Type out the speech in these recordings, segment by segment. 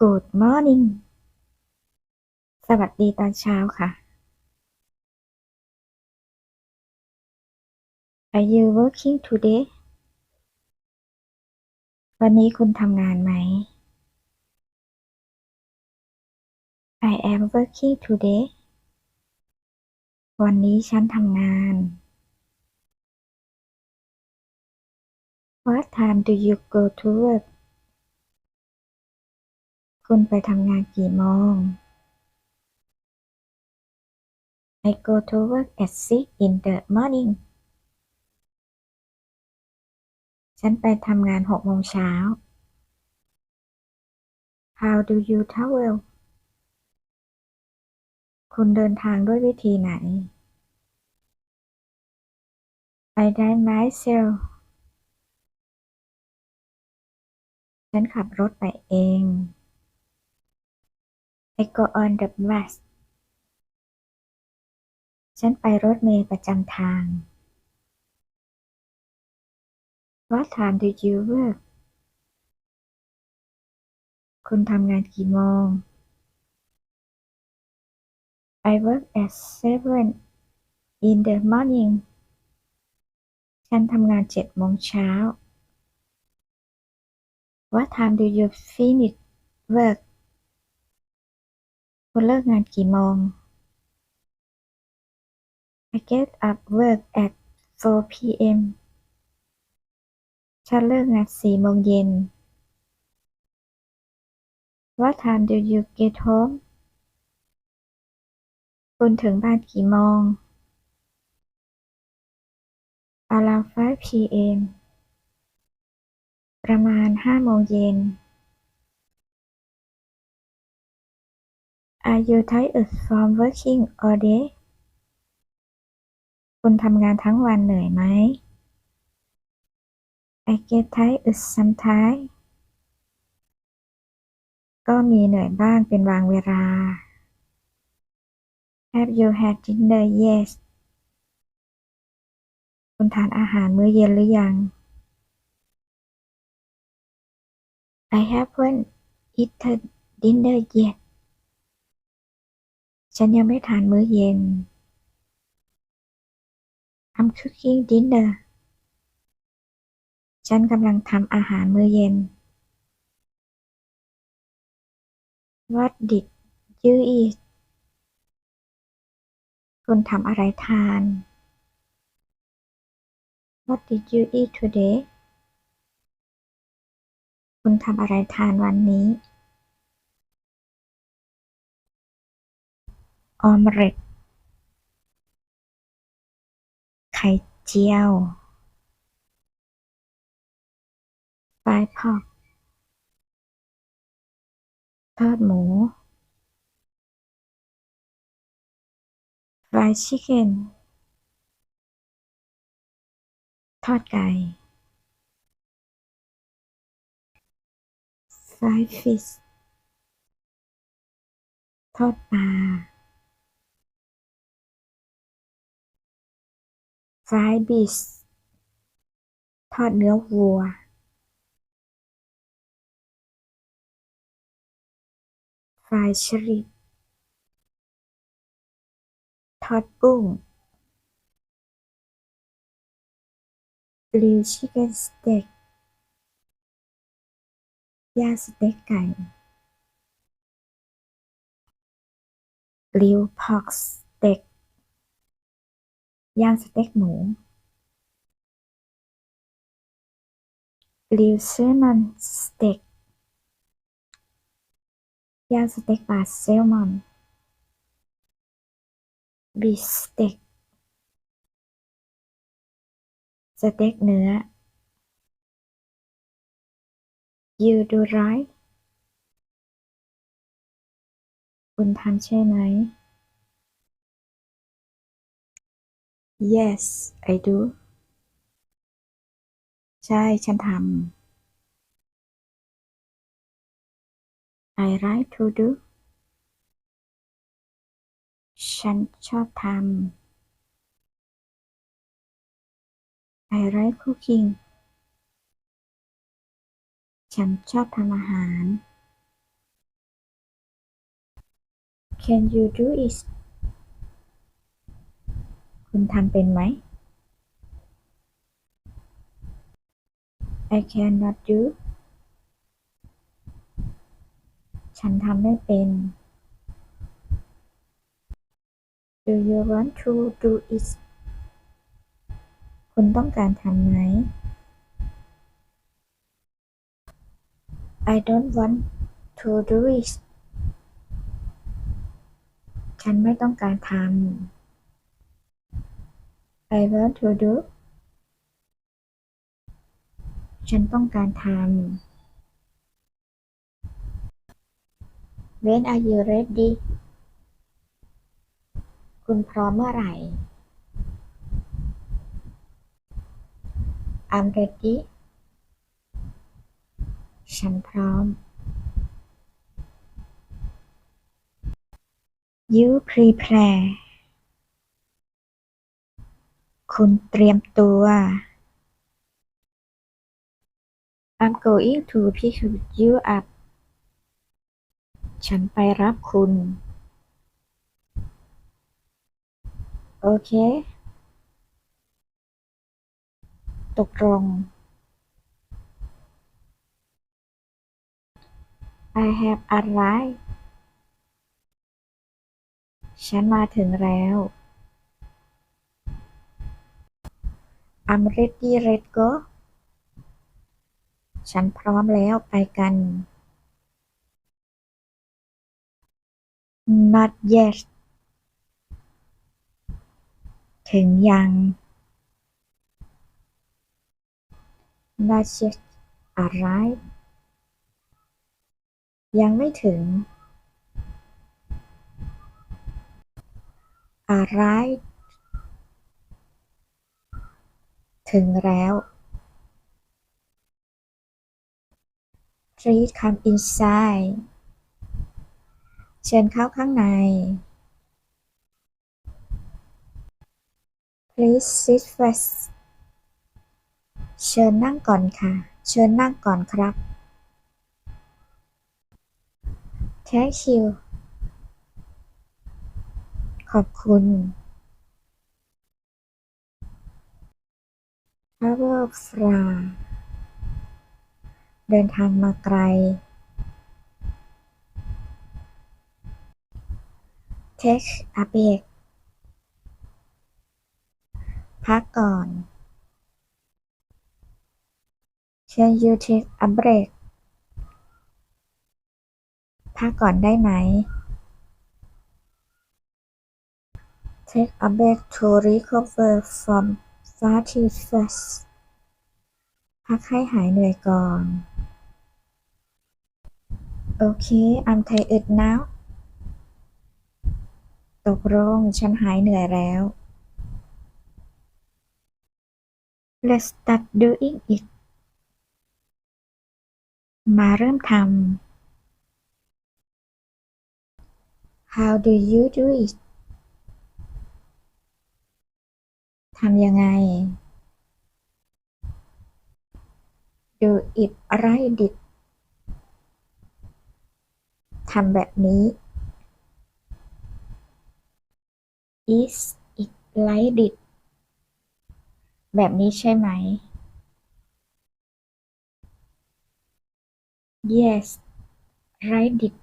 Good morning สวัสดีตอนเช้าค่ะ Are you working today วันนี้คุณทำงานไหม I am working today วันนี้ฉันทำงาน What time do you go to work คุณไปทำงานกี่โมง I go to work at six in the morning ฉันไปทำงานหกโมงเช้า How do you travel คุณเดินทางด้วยวิธีไหน I drive myself ฉันขับรถไปเอง I go on the bus ฉันไปรถเมล์ประจำทาง What time do you work คุณทำงานกี่โมง I work at seven in the morning ฉันทำงานเจ็ดโมงเช้า What time do you finish work คุณเลิกงานกี่โมง I get up work at 4 p.m. ฉันเลิกงานสี่โมงเย็น What time do you get home คุณถึงบ้านกี่โมง Around 5 p.m. ประมาณห้าโมงเย็น Are you tired from working all day คุณทำงานทั้งวันเหนื่อยไหม I get tired sometimes ก็มีเหนื่อยบ้างเป็นบางเวลา Have you had dinner yet คุณทานอาหารมื้อเย็นหรือยัง I haven't eaten dinner yet ฉันยังไม่ทานมื้อเย็น I'm cooking dinner ฉันกำลังทำอาหารมื้อเย็น What did you eat คุณทำอะไรทาน What did you eat today คุณทำอะไรทานวันนี้ ออมเล็ตไข่เจียวปลายพอกทอดหมู fried chicken ทอดไก่ fried fish ทอดปลา ฟรายบิสทอดเนื้อวัว ฟรายชริปทอดกุ้งริวชิคเก้นสเต็กย่างสเต็กไก่ริวพ็อกซ์ ย่างสเต็กหมู grilled salmon steak ย่างสเต็กปลาแซลมอน beef steak สเต็กเนื้อ you do right คุณทำใช่ไหม yes I do ใช่ ฉันทำ I like to do ฉันชอบทำ I like cooking ฉันชอบทำอาหาร Can you do it คุณทำเป็นไหม I cannot do ฉันทำไม่เป็น Do you want to do it คุณต้องการทำไหม I don't want to do it ฉันไม่ต้องการทำ I want to do ฉันต้องการทำ When are you ready คุณพร้อมเมื่อไหร่ I'm ready ฉันพร้อม You prepare คุณเตรียมตัว I'm going to pick you up ฉันไปรับคุณ โอเค ตกลง I have arrived ฉันมาถึงแล้ว I'm ready let's go ฉันพร้อมแล้วไปกัน Not yet ถึงยัง Not yet arrive ยังไม่ถึง Arrive ถึงแล้ว Please come inside เชิญเข้าข้างใน Please sit first เชิญนั่งก่อนค่ะ เชิญนั่งก่อนครับ Thank you ขอบคุณ Travel far เดินทางมาไกล Take a break พักก่อน Can you take a break พักก่อนได้ไหม Take a break to recover from fatigue first พักให้หายเหนื่อยก่อน โอเค I'm tired now ตกลงฉันหายเหนื่อยแล้ว Let's start doing it มาเริ่มทำ How do you do it ทำยังไง Do it right it ทำแบบนี้ Is it like it แบบนี้ใช่ไหม Yes right it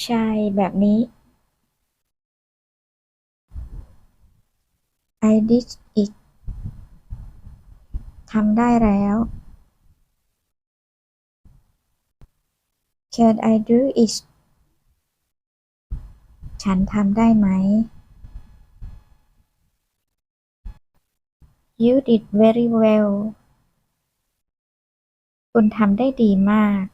ใช่แบบนี้ I did it ทำได้แล้ว Can I do it ฉันทำได้ไหม You did very well คุณทำได้ดีมาก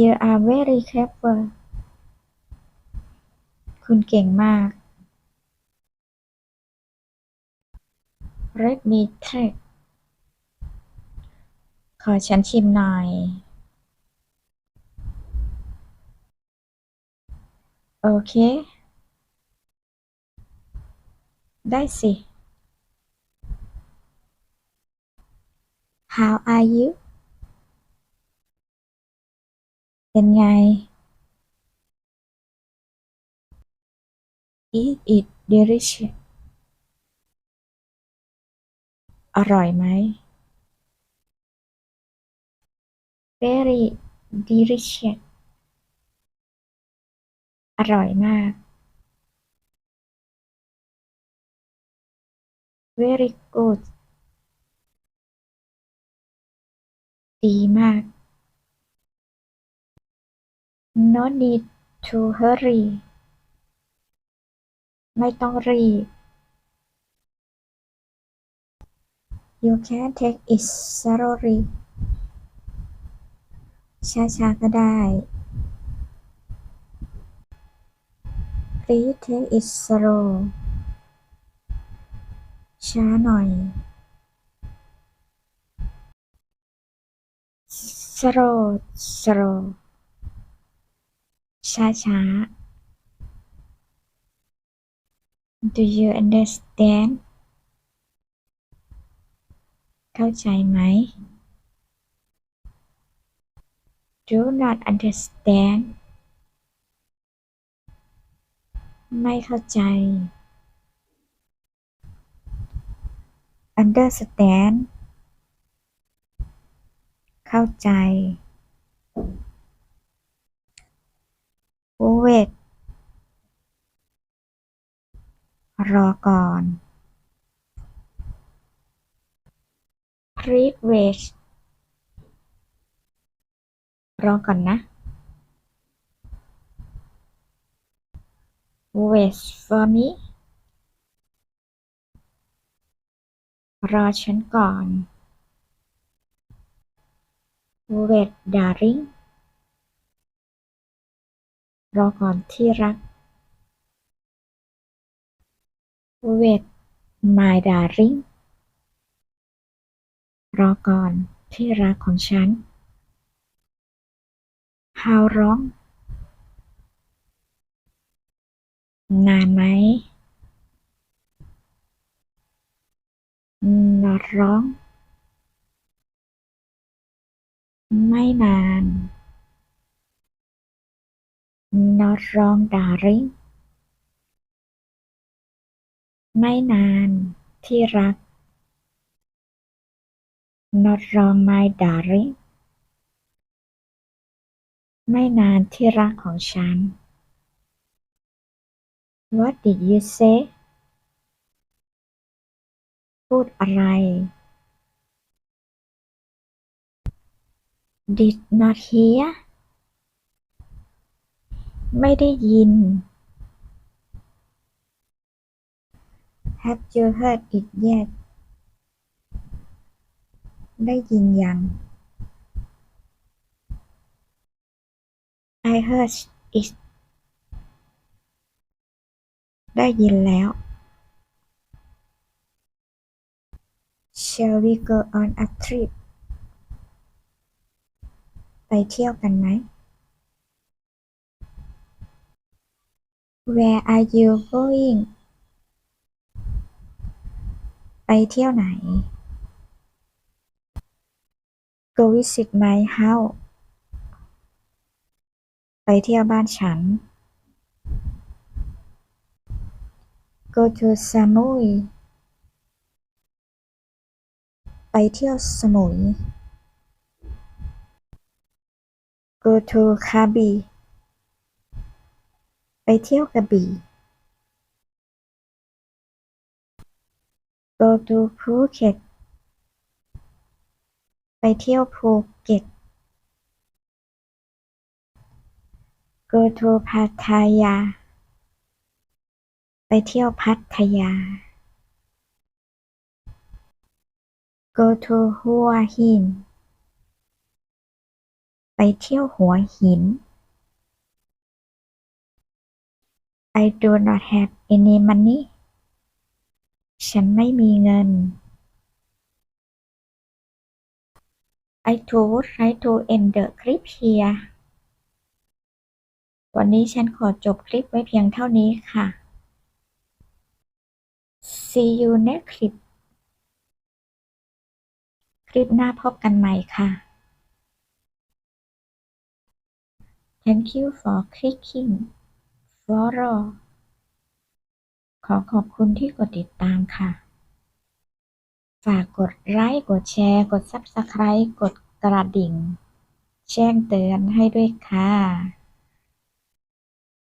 You are very clever คุณเก่งมาก Let me try ขอฉันชิมหน่อย โอเค ได้สิ How are you เป็นไง Eat it delicious อร่อยไหม Very delicious อร่อยมาก Very good ดีมาก No need to hurry ไม่ต้องรีบ You can take it slowly ช้าๆก็ได้ Please take it slow ช้าหน่อย slow slow ช้าช้า Do you understand เข้าใจไหม Do not understand ไม่เข้าใจ Understand เข้าใจ Wait รอก่อน Please wait รอก่อนนะ Wait for me รอฉันก่อน Wait darling รอก่อนที่รัก Wait my darling รอก่อนที่รักของฉัน How long นานไหม Not long ไม่นาน Not long darling ไม่นานที่รัก Not long my darling ไม่นานที่รักของฉัน What did you say พูดอะไร Did not hear ไม่ได้ยิน Have you heard it yet ได้ยินยัง I heard it ได้ยินแล้ว Shall we go on a trip ไปเที่ยวกันไหม Where are you going ไปเที่ยวไหน Go visit my house ไปเที่ยวบ้านฉัน Go to Samui ไปเที่ยวสมุย Go to Krabi ไปเที่ยวกระบี่ Go to Phuket ไปเที่ยวภูเก็ต Go to Pattaya ไปเที่ยวพัทยา Go to Hua Hin ไปเที่ยวหัวหิน I do not have any money ฉันไม่มีเงิน I would like to end the clip here วันนี้ฉันขอจบคลิปไว้เพียงเท่านี้ค่ะ See you next clip คลิปหน้าพบกันใหม่ค่ะ Thank you for clicking follow ขอขอบคุณที่กดติดตามค่ะ ฝากกดไลค์กดแชร์ กด Subscribe กดกระดิ่ง แจ้งเตือนให้ด้วยค่ะ